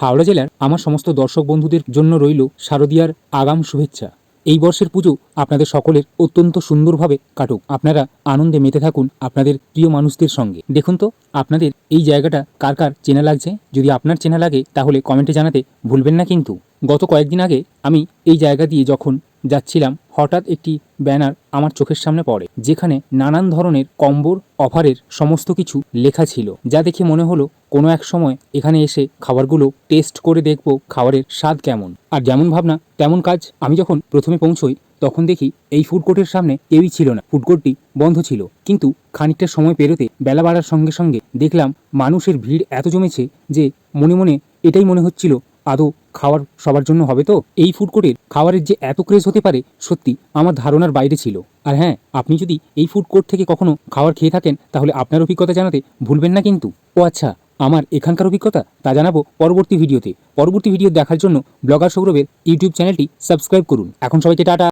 হাওড়া জেলার আমার সমস্ত দর্শক বন্ধুদের জন্য রইল শারদীয়ার আগাম শুভেচ্ছা। এই বর্ষের পুজো আপনাদের সকলের অত্যন্ত সুন্দরভাবে কাটুক। আপনারা আনন্দে মেতে থাকুন আপনাদের প্রিয় মানুষদের সঙ্গে। দেখুন তো, আপনাদের এই জায়গাটা কার কার চেনা লাগছে? যদি আপনার চেনা লাগে, তাহলে কমেন্টে জানাতে ভুলবেন না কিন্তু। গত কয়েকদিন আগে আমি এই জায়গা দিয়ে যখন যাচ্ছিলাম, হঠাৎ একটি ব্যানার আমার চোখের সামনে পড়ে, যেখানে নানান ধরনের কম্বোর অফারের সমস্ত কিছু লেখা ছিল, যা দেখে মনে হলো কোনো এক সময় এখানে এসে খাবারগুলো টেস্ট করে দেখব খাবারের স্বাদ কেমন। আর যেমন ভাবনা, তেমন কাজ। আমি যখন প্রথমে পৌঁছই, তখন দেখি এই ফুড কোর্টের সামনে কেউই ছিল না। ফুড কোর্টটি বন্ধ ছিল। কিন্তু খানিকটা সময় পেরোতে বেলা বাড়ার সঙ্গে সঙ্গে দেখলাম মানুষের ভিড় এত জমেছে যে মনে মনে এটাই মনে হচ্ছিল আদৌ খাওয়ার সবার জন্য হবে তো? এই ফুড কোর্টের খাবারের যে এত ক্রেজ হতে পারে, সত্যি আমার ধারণার বাইরে ছিল। আর হ্যাঁ আপনি যদি এই ফুড কোর্ট থেকে কখনো খাবার খেয়ে থাকেন, তাহলে আপনার অভিজ্ঞতা জানাতে ভুলবেন না কিন্তু। ও আচ্ছা আমার এখানকার অভিজ্ঞতা তা জানাব পরবর্তী ভিডিওতে পরবর্তী ভিডিও দেখার জন্য ব্লগার সৌরভের ইউটিউব চ্যানেলটি সাবস্ক্রাইব করুন। এখন সবাইকে টাটা।